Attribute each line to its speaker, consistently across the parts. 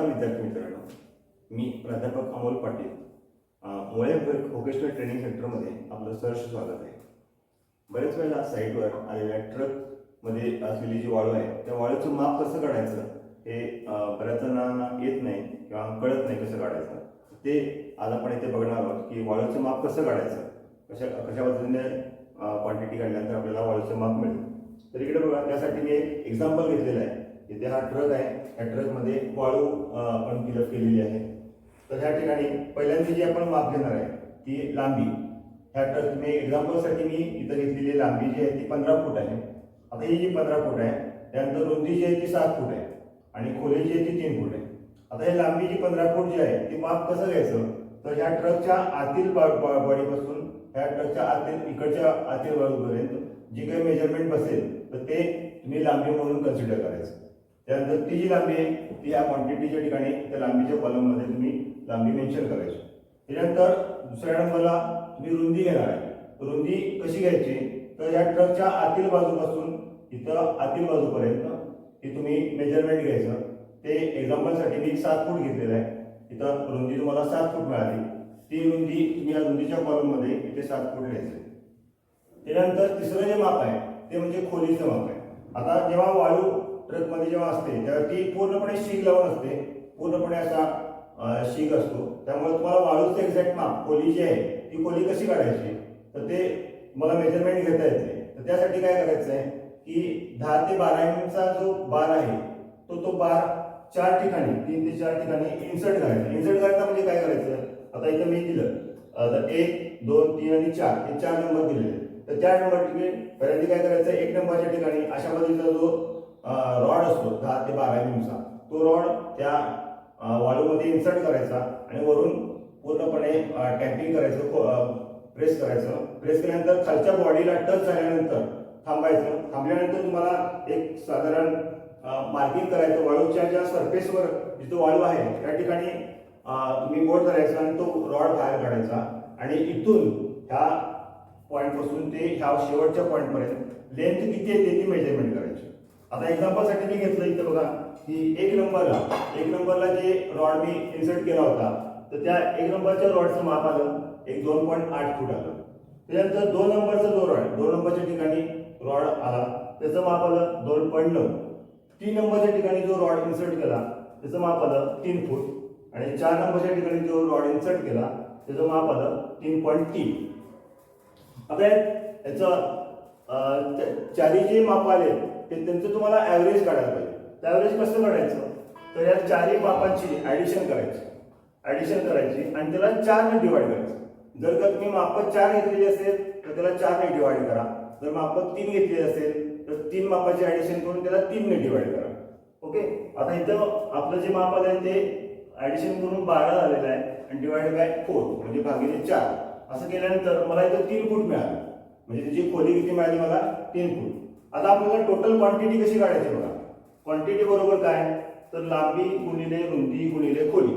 Speaker 1: नमस्कार विद्यार्थी मित्रांनो मी प्राध्यापक अमोल पाटील मुळे व्होकेशनल ट्रेनिंग सेंटरमध्ये आपलं सहर्ष स्वागत आहे. बरेच वेळेला साईटवर आलेल्या ट्रकमध्ये असलेली जी वाळू आहे त्या वाळूचं माप कसं काढायचं? हे बऱ्याच जणांना येत नाही किंवा कळत नाही कसं काढायचं. ते आज आपण इथे बघणार आहोत की वाळूचं माप कसं काढायचं? कशा कशा पद्धतीने क्वांटिटी काढल्यानंतर आपल्याला वाळूचं माप मिळेल? तर इकडे बघा त्यासाठी मी एक एक्झाम्पल घेतलेलं आहे. इथे हा ट्रक आहे या ट्रकमध्ये वाळू आपण फिलअप केलेली आहे. तर ह्या ठिकाणी पहिल्यांदा जी आपण माप घेणार आहे ती लांबी. ह्या ट्रक मी एक्झाम्पलसाठी मी इथं घेतलेली लांबी जी आहे ती पंधरा फूट आहे. आता ही जी पंधरा फूट आहे त्यानंतर रुंदी जी आहे ती सात फूट आहे. आणि खोली जी आहे ती तीन फूट आहे. आता ही लांबी जी पंधरा फूट जी आहे ती माप कसं घ्यायचं? तर ह्या ट्रकच्या आतील बॉडीपासून ह्या ट्रकच्या आतील इकडच्या आतील बाजूपर्यंत जी काही मेजरमेंट बसेल तर ते तुम्ही लांबी म्हणून कन्सिडर करायचं. त्यानंतर ती जी लांबी आहे ती या क्वांटिटीच्या ठिकाणी त्या लांबीच्या कॉलममध्ये तुम्ही लांबी मेन्शन करायची. त्याच्यानंतर दुसऱ्या नंबरला तुम्ही रुंदी घेणार आहे. रुंदी कशी घ्यायची? तर या ट्रकच्या आतील बाजूपासून इथं आतील बाजूपर्यंत हे तुम्ही मेजरमेंट घ्यायचं. ते एक्झाम्पलसाठी मी सात फूट घेतलेलं आहे. इथं रुंदी तुम्हाला सात फूट मिळाली. ती रुंदी तुम्ही या रुंदीच्या कॉलममध्ये इथे सात फूट घ्यायचं. त्यानंतर तिसरं जे माप आहे ते म्हणजे खोलीचं माप आहे. आता जेव्हा वाळू ट्रकमध्ये जेव्हा असते तेव्हा ती पूर्णपणे शीग लावून असते. पूर्णपणे असा शीग असतो. त्यामुळे तुम्हाला वाळूचं एक्झॅक्ट माप खोली जी आहे ती खोली कशी काढायची? तर ते मला मेजरमेंट घेता येते तर त्यासाठी काय करायचं आहे की दहा ते बारा इंचचा जो बार आहे तो तो बार चार ठिकाणी तीन ते चार ठिकाणी इन्सर्ट करायचा. इन्सर्ट करायचा म्हणजे काय करायचं? आता इथं मी दिलं. तर एक दोन तीन आणि चार हे चार नंबर दिलेले तर चार नंबर ठिकाणी पहिल्यांदा काय करायचं? एक नंबरच्या ठिकाणी अशा पद्धतीचा जो रॉड असतो दहा ते बारा इंचचा तो रॉड त्या वाळूमध्ये इन्सर्ट करायचा आणि वरून पूर्णपणे टॅपिंग करायचं प्रेस करायचं. प्रेस केल्यानंतर खालच्या बॉडीला टच झाल्यानंतर थांबायचं. थांबल्यानंतर तुम्हाला एक साधारण मार्किंग करायचं. वाळूच्या ज्या सरफेसवर जिथं वाळू आहे त्या ठिकाणी तुम्ही बोट धरायचा आणि तो रॉड बाहेर काढायचा. आणि इथून ह्या पॉईंटपासून ते ह्या शेवटच्या पॉईंटपर्यंत लेंथ किती आहे ते ती मेजरमेंट करायची. आता एक्झाम्पलसाठी मी घेतलं इथं बघा की एक नंबरला एक नंबरला जे रॉड मी इन्सर्ट केला होता तर त्या एक नंबरच्या रॉडचं माप आलं एक दोन पॉईंट आठ फूट आलं. त्याच्यानंतर दोन नंबरचा जो रॉड दोन नंबरच्या ठिकाणी रॉड आला त्याचं माप आलं दोन पॉईंट नऊ. तीन नंबरच्या ठिकाणी जो रॉड इन्सर्ट केला त्याचं माप आलं तीन फूट. आणि चार नंबरच्या ठिकाणी जो रॉड इन्सर्ट केला त्याचं माप आलं तीन पॉईंट तीन. आता याचं चारी जे माप आले ते त्यांचं तुम्हाला ॲव्हरेज काढायला पाहिजे. ॲव्हरेज कसं काढायचं? तर या चारही मापांची ॲडिशन करायची. ॲडिशन करायची आणि त्याला चारने डिवाइड करायचं. जर का तुम्ही माप चार घेतलेली असेल तर त्याला चारने डिवाइड करा. जर माप तीन घेतलेली असेल तर तीन मापाची ॲडिशन करून त्याला तीनने डिवाइड करा. ओके आता इथं आपलं जे माप आलं ते ॲडिशन करून बारा झालेलं आहे आणि डिवाइड बाय फोर म्हणजे भागिले चार. असं केल्यानंतर मला इथं तीन फूट मिळालं. म्हणजे त्याची खोली किती मिळाली मला? तीन फूट. आता आपल्याला टोटल क्वांटिटी कशी काढायची बघा? क्वांटिटी बरोबर काय? तर लांबी गुणिले रुंदी गुणिले खोली.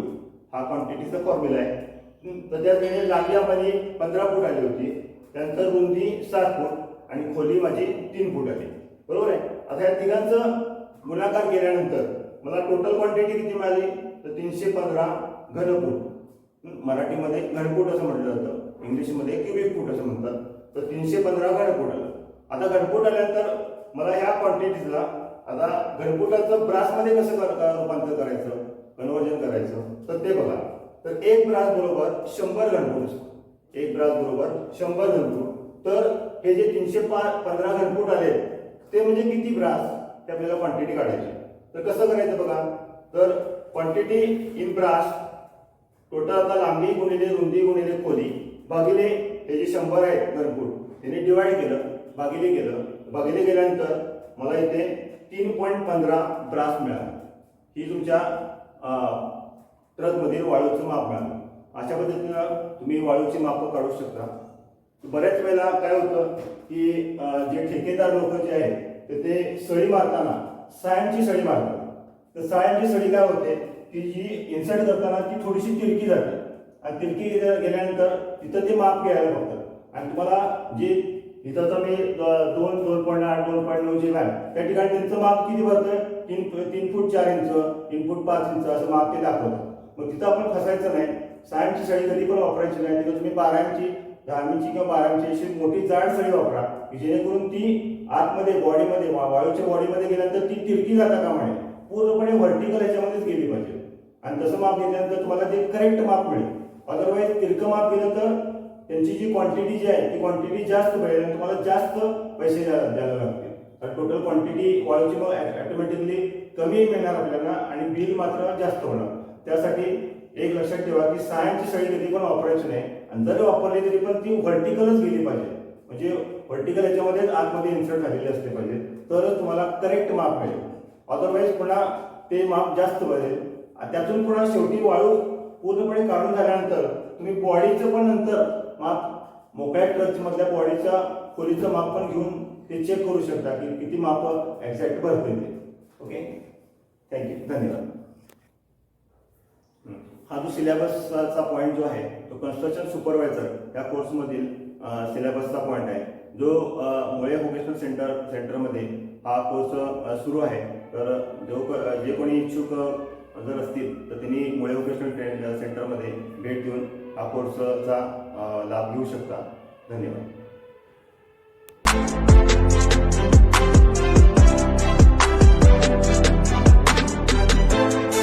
Speaker 1: हा क्वांटिटीचा फॉर्म्युला आहे. तर त्या वेळेला लांबी आपली पंधरा फूट आली होती. त्यानंतर रुंदी सात फूट आणि खोली माझी तीन फूट आली. बरोबर आहे? आता या तिघांचं गुणाकार केल्यानंतर मला टोटल क्वांटिटी किती मिळाली? तर तीनशे पंधरा घनफूट. मराठीमध्ये घनफूट असं म्हटलं जातं. इंग्लिशमध्ये क्युबिक फूट असं म्हणतात. तर तीनशे पंधरा घनफूट आलं. आता घनफूट आल्यानंतर मला ह्या क्वांटिटीचा आता घनफुटाचं ब्रासमध्ये कसं कर- रूपांतर करायचं? कन्वर्जन करायचं? तर ते बघा. तर एक ब्रास बरोबर शंभर घनफूट असतो. एक ब्रास बरोबर शंभर घनफूट. तर हे जे तीनशे पा पंधरा घनफूट आले ते म्हणजे किती ब्रास? ते आपल्याला क्वांटिटी काढायची. तर कसं करायचं बघा? तर क्वांटिटी इन ब्रास टोटल आता लांबी गुणिले रुंदी गुणिले खोली भागिले हे जे शंभर आहे घनफूट. त्याने डिवाईड केलं भागिले केलं. भागिले केल्यानंतर मला इथे तीन पॉईंट पंधरा ब्रास मिळाला. ही तुमच्या ट्रकमधील वाळूचं माप मिळालं. अशा पद्धतीनं तुम्ही वाळूची मापं काढू शकता. बऱ्याच वेळेला काय होतं की जे ठेकेदार लोक जे आहेत तर ते सळी मारताना सायांची सळी मारतात. तर सायांची सळी काय होते की जी इन्सर्ट करताना ती थोडीशी तिरकी जाते. आणि तिरकी गेल्यानंतर तिथं ते माप घ्यायला बघतात. आणि तुम्हाला जे इथं तर मी दोन दोन पॉईंट आठ दोन पॉईंट नऊ जे आहे त्या ठिकाणी त्यांचं माप किती भरतं तीन तीन फूट चार इंच तीन फूट पाच इंच असं माप ते दाखवतं मग तिथं आपण फसायचं नाही. सहाची सळी कधी पण वापरायची नाही. तिथं तुम्ही बारा इंची दहा इंची किंवा बारा इंची अशी मोठी जाड सळी वापरा की जेणेकरून ती आतमध्ये बॉडीमध्ये वाळूच्या बॉडीमध्ये गेल्यानंतर ती तिरकी जाता का म्हणे पूर्णपणे व्हर्टिकल याच्यामध्येच गेली पाहिजे. आणि तसं माप घेतल्यानंतर तुम्हाला ते करेक्ट माप मिळेल. अदरवाईज तिरकं माप गेलं तर त्यांची जी क्वांटिटी जी आहे ती क्वांटिटी जास्त मिळेल आणि तुम्हाला जास्त पैसे द्यायला लागतील. तर टोटल क्वांटिटी वाळूची मग ऑटोमॅटिकली कमी मिळणार आपल्याला आणि बिल मात्र जास्त होणार. त्यासाठी एक लक्षात ठेवा की सायन्सची सळी कधी पण वापरायची नाही. आणि जरी वापरली तरी पण ती व्हर्टिकलच गेली पाहिजे. म्हणजे व्हर्टिकल याच्यामध्येच आतमध्ये इन्सर्ट झालेले असले पाहिजे. तरच तुम्हाला करेक्ट माप मिळेल. अदरवाईज पुन्हा ते माप जास्त बनेल आणि त्यातून पुन्हा शेवटी वाळू पूर्णपणे काढून झाल्यानंतर तुम्ही बॉडीचं पण नंतर माप मोकळ्या ट्रक मधल्या बॉडीच्या खोलीचं माप पण घेऊन ते चेक करू शकता की किती माप एक्झॅक्ट भरते ते. ओके थँक्यू धन्यवाद. हा जो सिलेबसचा पॉईंट जो आहे तो कन्स्ट्रक्शन सुपरवायझर या कोर्समधील सिलेबसचा पॉईंट आहे. जो मुळे व्होकेशनल सेंटर सेंटरमध्ये हा कोर्स सुरू आहे. तर जो जे कोणी इच्छुक जर असतील तर त्यांनी मुळे वोकेशनल ट्रेन सेंटरमध्ये भेट देऊन हा कोर्सचा लाभ घेऊ शकता. धन्यवाद.